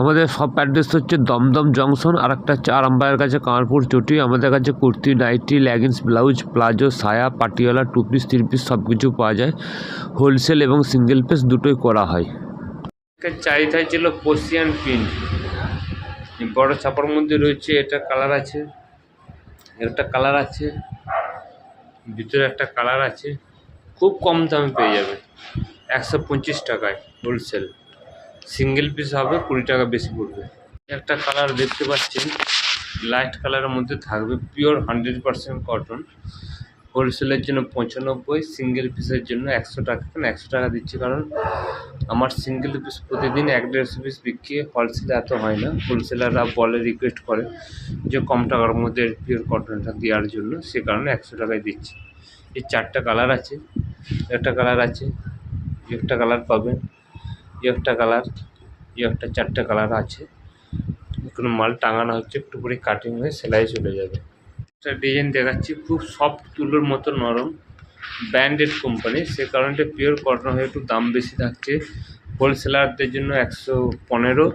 আমাদের সব অ্যাড্রেস হচ্ছে দমদম জংশন আর একটা চার আরামবাগের কাছে কামারপুর চটি। আমাদের কাছে kurti, nightie leggings blouse palazzo, সায়া Patiala two piece three piece সব কিছু পাওয়া যায়। হোলসেল এবং সিঙ্গেল পিস দুটোই করা হয়। চারিটাই ছিল পশিয়ান প্রিন্ট বড় ছাপার মধ্যে রয়েছে, এটা কালার আছে, একটা কালার আছে, ভিতরে একটা কালার আছে। খুব কম দামে পেয়ে যাবে। একশো পঁচিশ টাকায় হোলসেল সিঙ্গেল পিস হবে, কুড়ি টাকা বেশি পড়বে। একটা কালার দেখতে পাচ্ছেন লাইট কালারের মধ্যে থাকবে পিওর হান্ড্রেড পারসেন্ট কটন হোলসেলের জন্য পঁচানব্বই সিঙ্গেল পিসের জন্য একশো টাকা। কেন একশো টাকা দিচ্ছি? কারণ আমার সিঙ্গেল পিস প্রতিদিন এক দেড়শো পিস বিক্রি হোলসেলে এত হয় না। হোলসেলাররা বলে রিকোয়েস্ট করে যে কম টাকার মধ্যে পিওর কটনটা দেওয়ার জন্য। সে কারণে একশো টাকায় দিচ্ছি। এই চারটা কালার আছে। একটা কালার আছে একটা কালার পাবেন। একটা কালার একটা চারটে কালার আছে। কোনো মাল টাঙানো হচ্ছে, একটু করে কাটিং হয়ে সেলাই চলে যাবে। একটা ডিজাইন দেখাচ্ছি, খুব সফট তুলোর মতো নরম ব্র্যান্ডেড কোম্পানি সে কারণে পিওর কটন হয়ে একটু দাম বেশি থাকছে। হোলসেলারদের জন্য একশো পনেরো,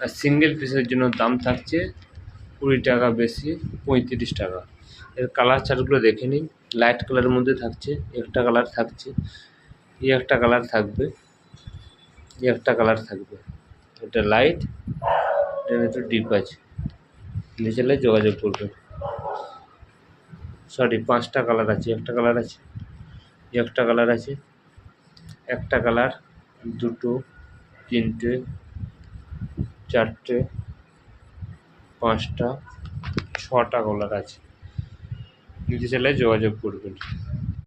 আর সিঙ্গেল পিসের জন্য দাম থাকছে কুড়ি টাকা বেশি, পঁয়ত্রিশ টাকা। এর কালার চার্টগুলো দেখে নিন লাইট কালারের মধ্যে থাকছে, একটা কালার থাকছে, এই একটা কালার থাকবে, এই একটা কালার থাকবে। এটা লাইট এটা ভিতর ডিপ আছে। নিচেলে যোগাযোগ করবেন সরি, পাঁচটা কালার আছে, একটা কালার আছে, একটা কালার আছে, একটা কালার, দুটো, তিনটে, চারটে, পাঁচটা, ছটা কালার আছে। নিচে চাইলে যোগাযোগ করবেন।